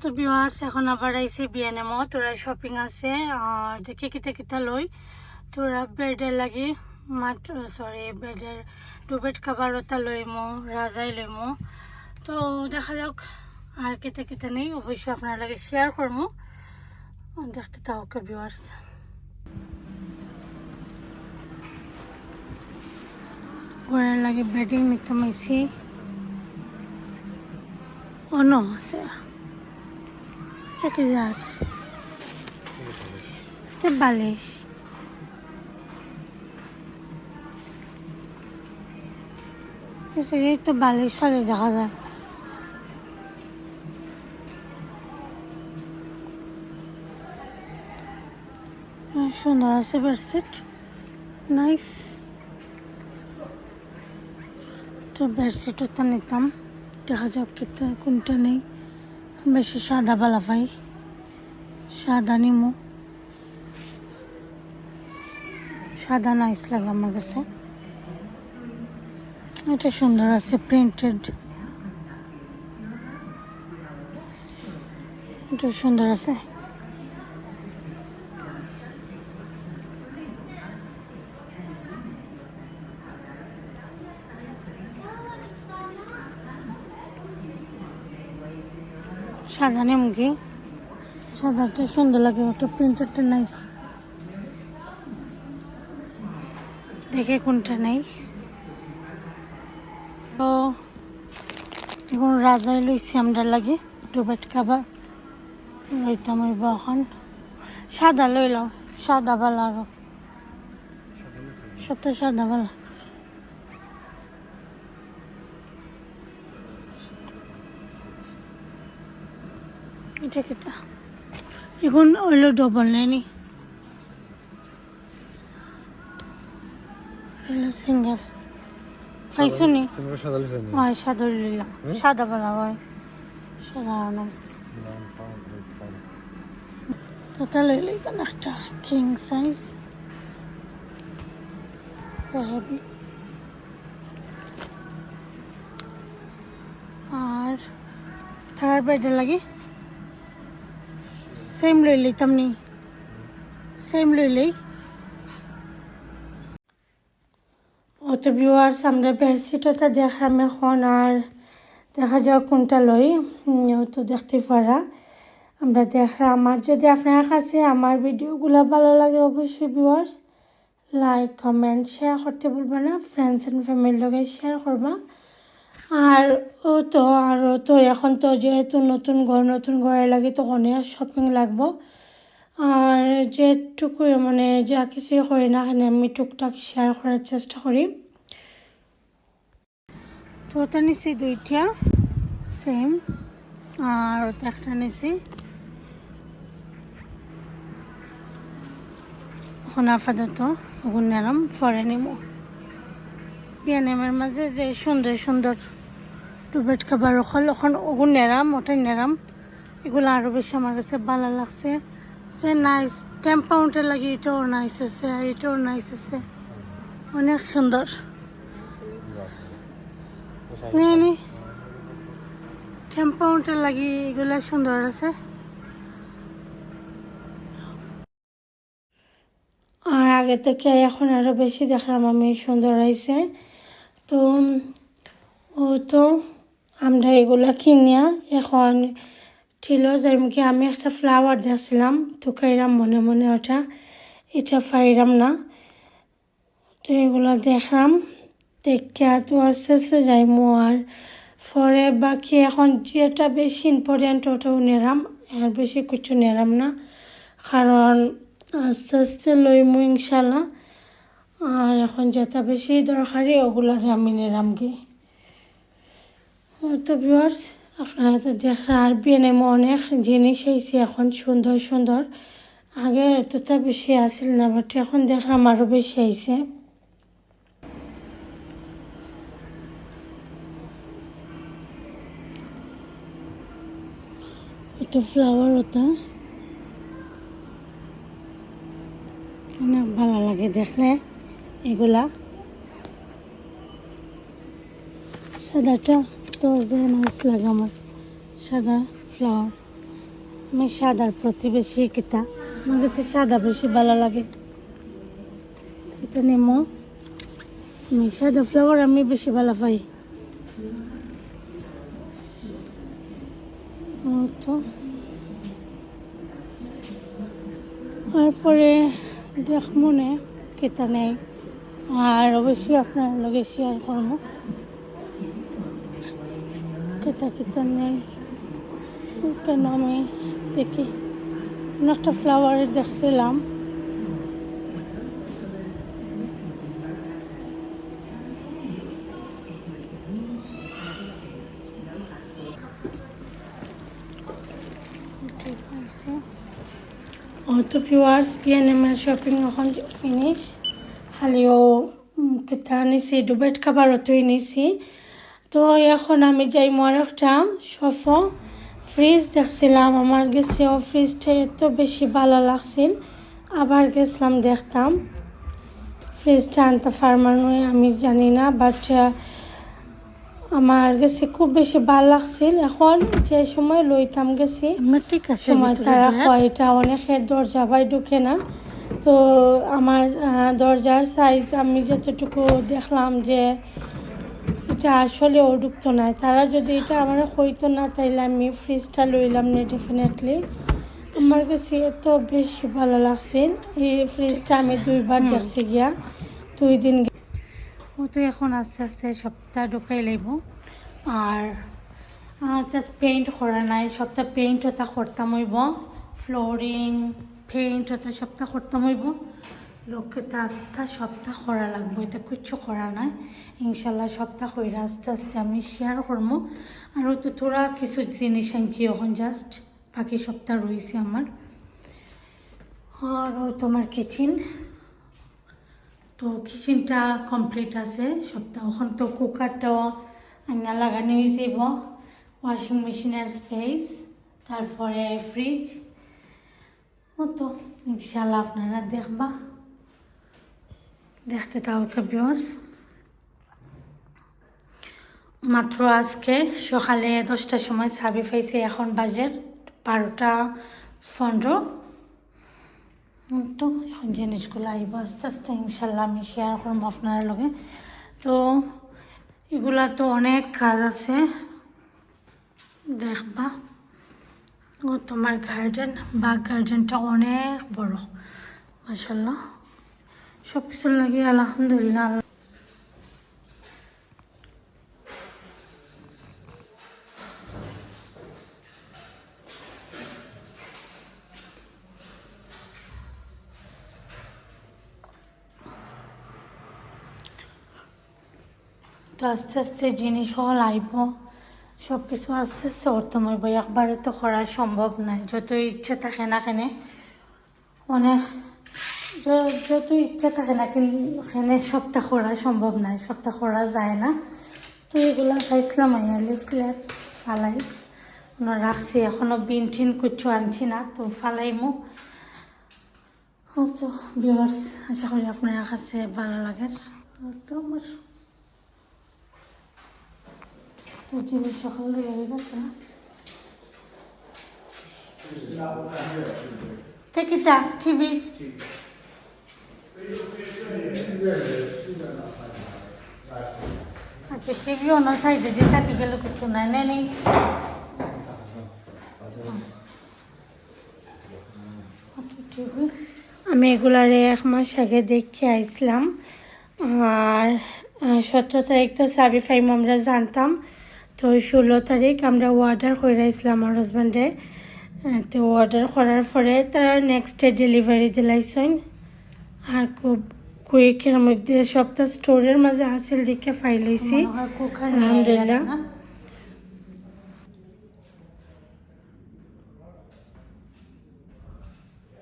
তো ভিউয়ার্স এখন আবার আইসি বিএনএমও তোরা শপিং আছে আর দেখে কিতা কিতা লই, তোরা বেডের লাগি মাত্র সরি বেডের টু বেড কাবার ওটা লইমো, রাজাই লইমো। তো দেখা যাক আর কিতা কিতা নেই, অবশ্যই আপনার লাগে শেয়ার করব দেখতে থাকুক ভিউয়ার্স ঘরের লাগে বেডিং নিতে মাইছি অন্য আছে। এটা বালিশ। এই তো বালিশ খালি দেখা যায় সুন্দর আছে বেডশিট। নাইস তো বেডশিটও তো নিতাম। দেখা যাক কোনটা নেই। বেশি সাদা বালা পাই। সাদা নিমু। সাদা নাইস লাগে আমার কাছে। এটা সুন্দর আছে প্রিন্টেড এটা সুন্দর আছে। সাদা কি? সাদাটা সুন্দর লাগে, একটা প্রিন্টারটা নাইস দেখে কোনটা নেই। তো এখন রাজাই লইছি আমরা লাগে ডুবেট খাবার লইতাম ওই এখন সাদা লইল সাদা বালা আরও। সবটা সাদা বালা। এটা কিটা এখন ওইলো ডবল নেয়নি। হলো সিঙ্গেল পাইছো নি? হয় সাদা লিলাম সাদা বালা হয়। সাদা নাইস তো তাহলে লিখতাম একটা কিং সাইজ তো হেভি আর থার্ড বেডে লাগে? সেম লই লইতাম নি সেম লই লই তো আমরা বেডশিটটা দেখলাম এখন আর দেখা যাক কোনটা লই। তো দেখতে পারা। আমরা দেখলাম। আর যদি আপনার কাছে আমার ভিডিওগুলো ভালো লাগে, অবশ্যই ভিউয়ার্স লাইক কমেন্ট শেয়ার করতে ভুলবা না। ফ্রেন্ডস অ্যান্ড ফ্যামিলির লগে শেয়ার করবা। আর ও তো, আর তো এখন তো যেহেতু নতুন ঘর, নতুন ঘরে লাগে, তো অনেক শপিং লাগবো। আর যেটুকু মানে যা কিছুই করি না এখানে আমি টুকটাক শেয়ার করার চেষ্টা করি। তো ওটা নিছি দুইটা সেম আর ওটা একটা নিছি। এখন আপাতত ওগুন নেলাম, পরে নিব মাঝে যে সুন্দর সুন্দর টুবেট খাবার ওখান ওগুন নেরাম ওটাই নেরাম। এগুলো আরও বেশি আমার কাছে ভালো লাগছে। সে নাইস টেন লাগে এটাও নাইস আছে এটাও নাইস আছে। অনেক সুন্দর। নি লাগে এগুলো সুন্দর আছে। আর আগে থেকে এখন আরও বেশি দেখলাম আমি সুন্দর হয়েছে তো, ও তো আমরা এগুলা কিনিয়া এখন ছিল কি, আমি একটা ফ্লাওয়ার দিয়েছিলাম, তো খাইরাম মনে মনে ওটা। এটা পাইরাম না। তো এগুলো দেখলাম দেখা তো আস্তে আস্তে যাইমো আর পরে বাকি এখন যেটা বেশি ইম্পর্টেন্ট ওটাও নেরাম, আর বেশি কিছু নেরাম না। কারণ আস্তে আস্তে লইমু ইনশাল্লাহ, আর এখন যেটা বেশি দরকারি ওগুলোর আমি নেরাম গিয়ে তো ভিউয়ার্স, আপনারা তো দেখরা বিএনএমও অনেক জিনিস আইছে এখন সুন্দর সুন্দর। আগে এতটা বেশি আসিল না বাট এখন দেখলাম আরও বেশি আইছে এটা ফ্লাওয়ার ওটা। অনেক ভালো লাগে দেখলে এগুলা। সাদাটা তো নাইস লাগে আমার। সাদা ফ্লাওয়ার আমি সাদার প্রতি বেশি কিতা আমার কাছে সাদা বেশি ভালো লাগে। এটা নেমো। আমি সাদা ফ্লাওয়ার আমি বেশি ভালো পাই। তো তারপরে দেখ মনে কেতা নেই। আর অবশ্যই আপনার লগে শেয়ার করব কেতা কেতা নেই কেন আমি দেখি অন্য একটা ফ্লাওয়ারের দেখছিলাম ঠিক আছে ও তো ভিউয়ার্স পিএনএমের শপিং এখন ফিনিশ খালিও উম, কেতা নিছি ডুবেট খাবারও তুই নিছি তো এখন আমি যাই মোর একটা সফ ফ্রিজ দেখছিলাম আমার গেছে ও ফ্রিজটা এত বেশি ভালো লাগছিল। আবার গেছিলাম দেখতাম। ফ্রিজটা আনতে পারমানো আমি জানি না বাট আমার গেছে খুব বেশি ভালো লাগছিল। এখন যে সময় লইতাম গেছি ঠিক আছে সময় তারা এটা অনেকের দরজা বাই ঢুকে না। তো আমার দরজার সাইজ আমি যতটুকু দেখলাম যে এটা আসলে ও ঢুকতো না। তারা যদি এটা আমার হইতো না তাইলে আমি ফ্রিজটা লইলাম না ডেফিনেটলি আমার কাছে এত বেশি ভালো লাগছিল এই ফ্রিজটা আমি দুইবার দেখছি গিয়া। দুই দিন ও তো এখন আস্তে আস্তে সপ্তাহ ঢুকাই লাগব আর আর তাত পেইন্ট করা নাই। সপ্তাহ পেইন্ট ওটা করতাম হইব। ফ্লোরিং পেইন্ট ওটা সপ্তাহ করতাম হইব। লোকটা আস্তে সপ্তাহ করা লাগবে, এটা কিচ্ছু করা নাই। ইনশাল্লাহ সপ্তাহ কইরা আস্তে আস্তে আমি শেয়ার করব আর তো তোরা কিছু জিনিস আনছি এখন জাস্ট বাকি সপ্তাহ রয়েছে আমার। আর তোমার কিচেন তো কিচেনটা কমপ্লিট আছে, সপ্তাহ এখন তো কুকারটাও আইনা লাগানো হয়ে যাব ওয়াশিং মেশিনের স্পেস তারপরে ফ্রিজ ও তো ইনশাল্লাহ আপনারা দেখবা। দেখতে থাকো ভিউয়ার্স মাত্র আজকে সকালে দশটার সময় চাবি পাইছে এখন বাজে বারোটা পনেরো। তো এখন জিনিসগুলো আইব, আস্তে আস্তে ইনশাল্লাহ আমি শেয়ার করব আপনার লগে। তো এগুলা তো অনেক কাজ আছে। দেখবা। ও, তোমার গার্ডেন বাগ গার্ডেনটা অনেক বড় মাসাল্লাহ সব কিছুর লাগে আলহামদুলিল্লাহ তো আস্তে আস্তে জিনিস হল আইব সব কিছু আস্তে আস্তে করতে হইব একবারে তো করা সম্ভব নাই যত ইচ্ছা থাকে না কেনে, অনেক যত ইচ্ছা থাকে না কিন্তু এখানে সপ্তাহ করা সম্ভব নাই সপ্তাহ করা যায় না। তো এগুলা চাইছিলাম আইয়া লিফলেট ফালাই। রাখছি এখনও বিন টিন কিছু আনছি না তো ফালাইমু। তো ভিউয়ার্স আশা করি আপনার কাছে ভালো লাগে। তো আমার তো জিনিস সকাল হয়ে গেছে। না Take it down, TV. আচ্ছা টিভি অন্য সাইডে দিয়ে থাকি গেলে কিছু নাই না নেই আমি এগুলারে এক মাস আগে দেখে আইছিলাম আর সতেরো তারিখ তো সাবি ফাইম আমরা জানতাম। তো ষোলো তারিখ আমরা অর্ডার করে আসলাম আমার হাজব্যান্ডে তো অর্ডার করার পরে তারা নেক্সট ডে ডেলিভারি দিলাইছেন আর খুব কুইকের মধ্যে সপ্তাহ স্টোরের মাঝে আসিল দেখে ফাইলাইছি আলহামদুলিল্লাহ।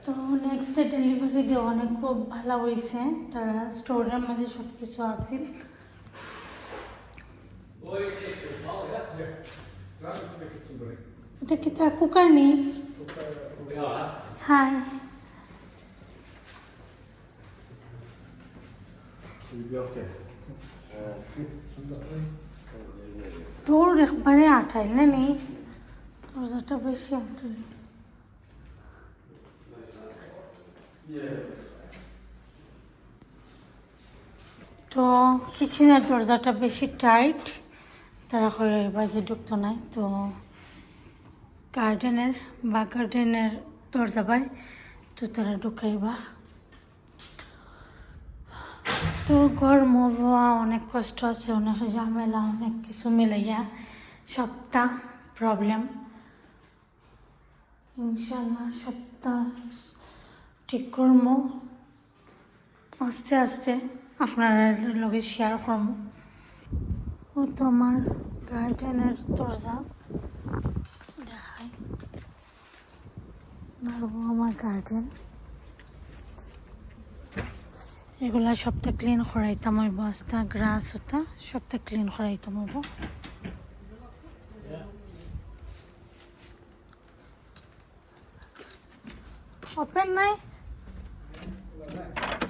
তো নেক্সট ডে ডেলিভারি দিয়ে অনেক খুব ভালো হয়েছে। তারা স্টোরের মাঝে সব কিছু আসিল এটা কি তা কুকার নেই? হাই ডোর একবারে আঠাইল না নেই দরজাটা বেশি আঠাইল তো কিচেনের দরজাটা বেশি টাইট তারা করে বাজে ঢুকতো নাই, তো গার্ডেনের বা গার্ডেনের দরজা পায়, তো তারা ঢুকাইবা। তো ঘর মোবা অনেক কষ্ট আছে, অনেক ঝামেলা, অনেক কিছু মিলাইয়া সপ্তাহ প্রবলেম ইনশাল্লাহ সপ্তাহ ঠিক করম। আস্তে আস্তে আপনার লগে শেয়ার করম। ও তো আমার গার্ডেনের দরজা। ও আমার গার্ডেন এগুলা সবটা ক্লিন করাইতাম হইব আস্তা গ্রাস হতা সবটা ক্লিন করাইতাম হইব। ওপেন নাই?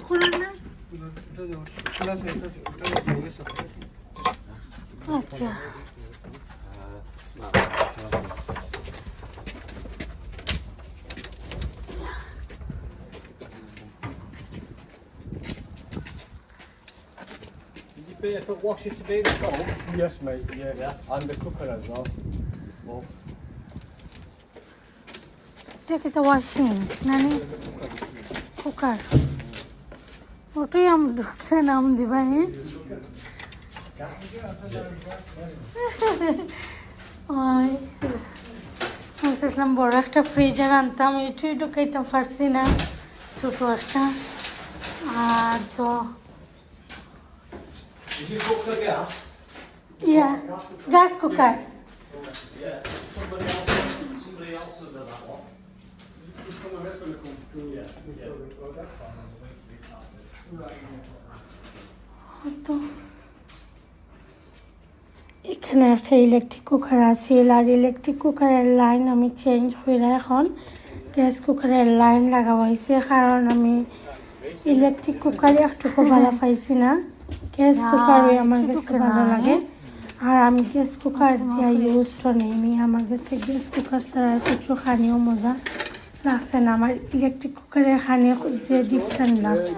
খোলা নাই? আচ্ছা। Did you pay for washer to be the cold? Yes, mate. Yeah. Yeah. And the cooker as well. Well, এটা কি তো ওয়াশিং নানি কুকার ওটাই আম ঢুকছে নাম দিবাই ওই ভাবছিলাম বড় একটা ফ্রিজার আনতাম এটাই ঢুকাইতে পারছি না ছোটো একটা আর তো Did you cook the gas? Yeah gas cooker Yeah. Somebody else. Somebody else has done that one. তো এখানে একটা ইলেকট্রিক কুকার আছে আর ইলেকট্রিক কুকারের লাইন আমি চেঞ্জ করে এখন গ্যাস কুকারের লাইন লাগা হয়েছে কারণ আমি ইলেকট্রিক কুকারে একটুকু ভালো পাইছি না গ্যাস কুকারই আমার কাছে ভালো লাগে। আর আমি গ্যাস কুকার দিয়ে ইউজ তো নেই আমি আমার কাছে গ্যাস কুকার ছাড়া কিছু খানিও মজা লাগছে না। আমার ইলেকট্রিক কুকারের খানি যে ডিফারেন্ট লাগছে।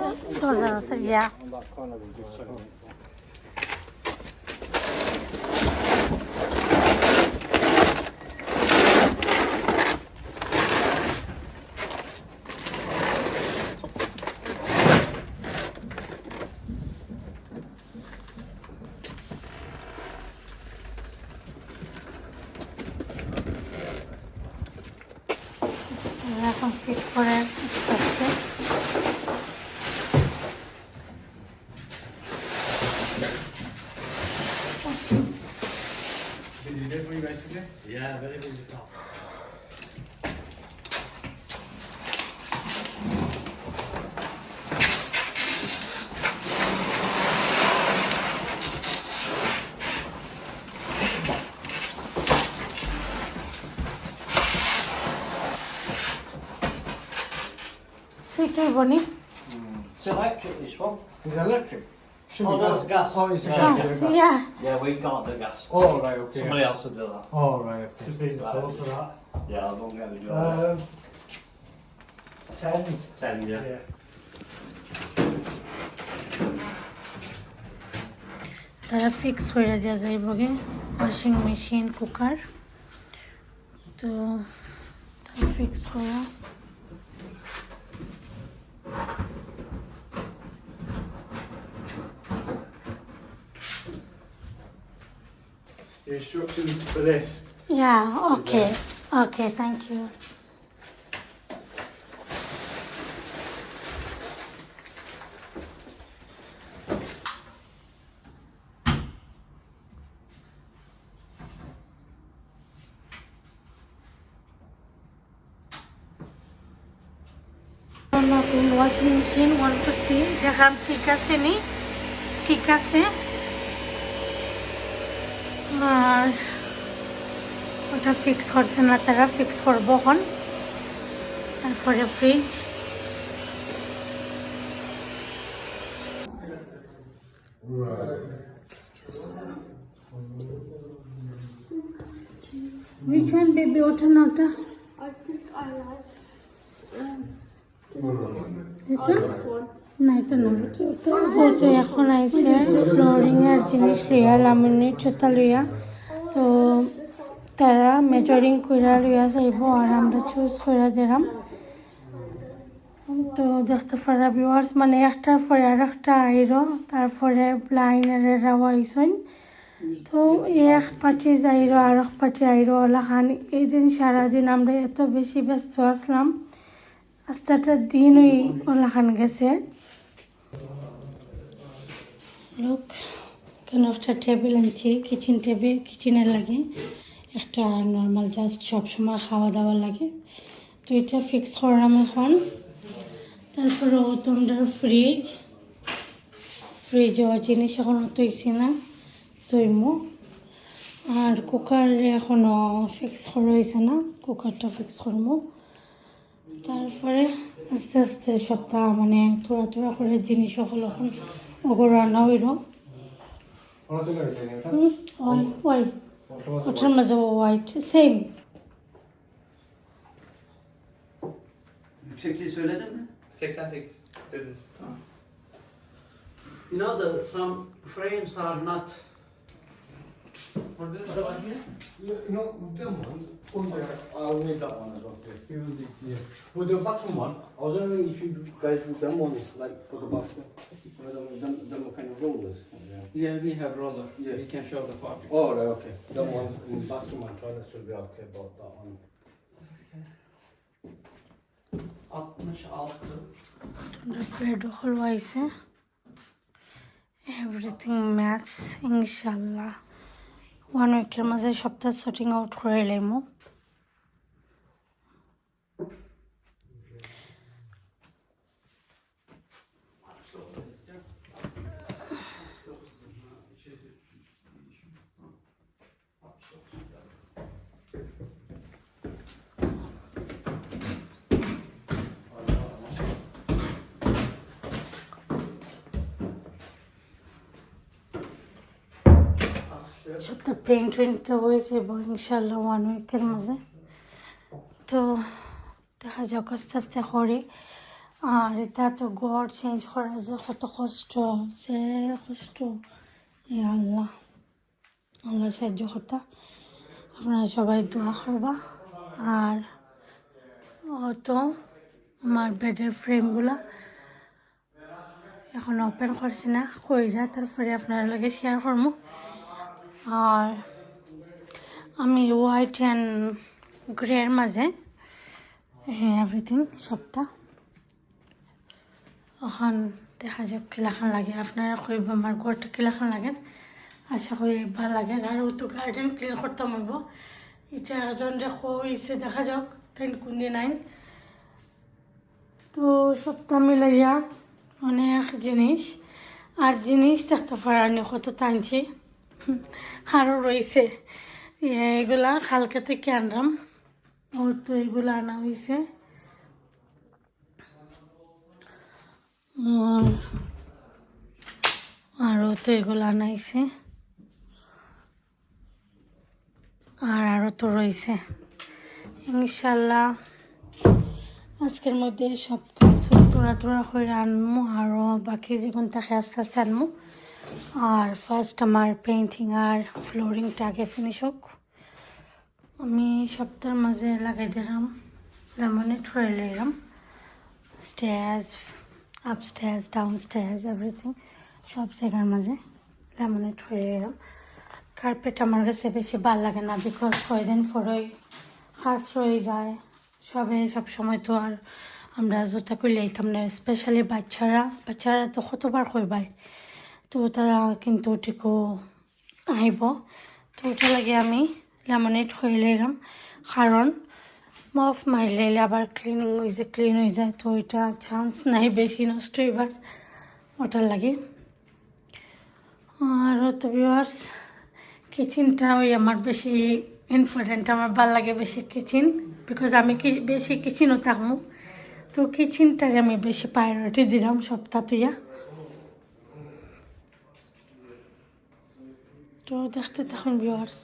ফিট হইব নি It's electric this one. It's electric. Should Oh, be no, gas. it's gas. Oh, it's a Yeah, gas. Gas, it's a gas. yeah. Yeah, we got the gas. Oh, right, okay. Somebody else will do that. Oh, right, okay. Just need the tools for that. Yeah, I'll go and get the job. Um, Tens. Ten, yeah. Yeah. তারা fix করে দেওয়া যাইব গে washing machine cooker তো তারা fix করা The instructions for this. Yeah okay okay thank you নতুন washing machine on করছি দেখলাম ঠিক আছে নি ঠিক আছে আর ওটা ফিক্স করছে না তারা ফিক্স করবো এখন তারপরে ফ্রিজ Which one, baby? ওটা না ওটা I think I like um, না এটা না তো তো এখন আইছে ফ্লোরিং এর জিনিস লইয়া লামিনেট জুতা লইয়া, তো তারা মেজারিং কইরা লইয়া যাইব আর আমরা চুজ কইরা দিলাম তো দেখতে পারা ভিউয়ার্স মানে একটার পরে আর একটা আইরো, তারপরে ব্লাইনারেরাও আইসন তো এক পার্টি যাইরো, আর এক পার্টি আইরো ওলাখান এই দিন সারাদিন আমরা এত বেশি ব্যস্ত আসলাম। দিন ওই ওলাখান গেছে। লোক কেন একটা টেবিল আনছি কিচেন টেবিল কিচেনের লাগে। একটা নর্মাল জাস্ট সবসময় খাওয়া দাওয়া লাগে। তো এটা ফিক্স করলাম এখন। তারপরে তোমরা ফ্রিজ ফ্রিজ হওয়া জিনিস এখনও তৈছি না তৈমো আর কুকার এখনও ফিক্স করা হয়েছে না কুকারটা ফিক্স করব তারপরে আস্তে আস্তে সপ্তাহ মানে থোড়া থোড়া করে জিনিস সকল এখন ওগুলো রান্না হইল ওরা চলে গেছে এটা ওই ওই ওটার মাঝে white same Sixty söyledin mi? 606 dediniz. You know the some frames are not. for this one here? No, the one, on the, I'll need that one as well. You will need, yeah. For the bathroom one, I was wondering if you guys would done one, like for the bathroom, whether we done, kind of rollers. Yeah, we have roller. Yeah, We can show the fabric. Oh, right, okay. That one, in bathroom and toilet should be okay about that one. 66 The bread hallways, eh? everything maths, inshallah. One উইকের মাঝে সপ্তাহ shooting out করে লাইমো সপ্তাহ paint tent হয়েছে এবং ইনশাল্লাহ one উইকের মাঝে। তো দেখা যাক, আস্তে আস্তে করে। আর এটা তো গড় চেঞ্জ করা যে কত কষ্ট সে কষ্ট। আল্লাহ। আল্লাহ সাহায্য করতা। আপনারা সবাই দোয়া করবা। আর তো আমার বেডের ফ্রেমগুলা এখন ওপেন করছি না। কইরা তারপরে আপনার লাগে শেয়ার করব আর আমি হোয়াইট অ্যান্ড গ্রের মাঝে এভরিথিং সবটা। এখন দেখা যাক কিলাখান লাগে। আপনারা কইব আমার ঘরটা কিলাখান লাগে। আশা করি ভালো লাগে। আর তো গার্ডেন ক্লিন করতাম হইব এটা একজন যে কইছে, দেখা যাক তাই কোন দিন আইন। তো সপ্তাহ মিলাইয়া অনেক জিনিস। আর জিনিস দেখতে পারানি কত টানছি। আরও রয়েছে। এগুলা কালকে থেকে আনলাম। ও তো এগুলো আনা হয়েছে আরও তো এগুলো আনা হয়েছে আর আরও তো রয়েছে। ইনশাল্লাহ আজকের মধ্যে সব কিছু তোরা তোরা করে আনব আরও বাকি যেগুলো থাকে আস্তে আস্তে আনব আর ফার্স্ট আমার পেন্টিং আর ফ্লোরিংটা আগে ফিনিশ হোক। আমি সপ্তাহের মাঝে লাগাই দিলাম লেমনেট করে নিলাম। Stage up stage down stage everything সব জায়গার মাঝে লেমনেট করে নিলাম। কার্পেট আমার কাছে বেশি ভালো লাগে না বিকজ কয়দিন পরই কাজ রয়ে যায়। সবে সব সময় তো আর আমরা জুতা করে লাইতাম না স্পেশালি বাচ্চারা। বাচ্চারা তো কতবার কইবাই তো তারা কিন্তু ঠিকও আহিব। তো ওটা লাগে আমি লেমনেট হয়ে নিলাম কারণ মফ মারিলে আবার ক্লিনিং হয়ে যায় ক্লিন হয়ে যায়, তো ওইটা চান্স নাই বেশি নষ্ট এবার ওটার লাগে। আর তো ভিউয়ার্স কিচেনটা ওই আমার বেশি ইম্পর্টেন্ট আমার ভালো লাগে বেশি কিচেন বিকজ আমি কি বেশি কিচেনও থাকব তো কিচেনটাকে আমি বেশি প্রায়োরিটি দিলাম সপ্তাহতিয়া তো দেখতে তখন ভিউয়ার্স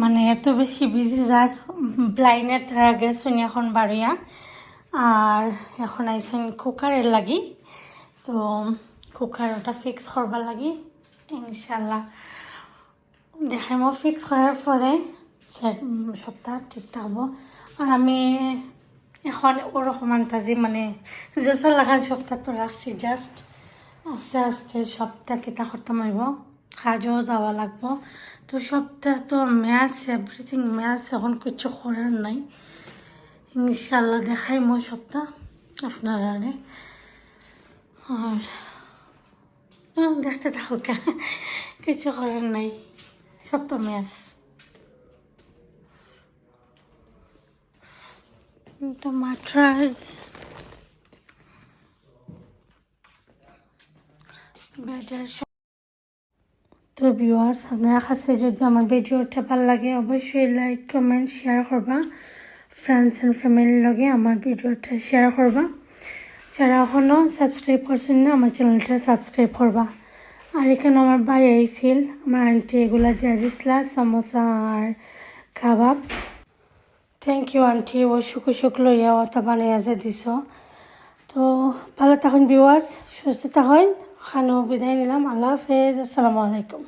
মানে এত বেশি বিজি যার ব্লাইনের তারা গেছেন এখন বাড়িয়া। আর এখন আইসেন কুকারের লাগি। তো কুকার ওটা ফিক্স করবার লাগি। ইনশাল্লাহ দেখাই মই ফিক্স করার পরে সপ্তাহ ঠিক থাকব। আর আমি এখন ওরকম আন্তাজি মানে জেসা লাগান সপ্তাহ তো রাখছি জাস্ট আস্তে আস্তে সপ্তাহ কিতা করতে মাইব কাজও যাওয়া লাগবো। তো সপ্তাহ তো ম্যাচ এভরিথিং ম্যাচ, এখন কিছু করার নাই। ইনশাল্লাহ দেখাই মই সপ্তাহ আপনারা আর দেখতে থাকুক কিছু করার নাই সপ্তাহ ম্যাচ। এটা মাট্রাস বেডের তো ভিউয়ার্স আপনার কাছে যদি আমার ভিডিওটা ভালো লাগে, অবশ্যই লাইক কমেন্ট শেয়ার করবা। ফ্রেন্ডস অ্যান্ড ফ্যামিলির লগে আমার ভিডিওটা শেয়ার করবা। যারা এখনও সাবস্ক্রাইব করছেন না, আমার চ্যানেলটা সাবস্ক্রাইব করবা। আর এখানে আমার ভাই আইছিল আমার আন্টি এগুলা দিয়ে দিছিলা সমোসা আর কাবাবস থ্যাংক ইউ আন্টি ও শুকু শুক লইয়া অত বানাইয়া যে দিছ। তো ভালো থাকুন ভিউয়ার্স সুস্থ থাকুন। খানো বিদায় নিলাম আল্লাহ হাফেজ আসসালামু আলাইকুম।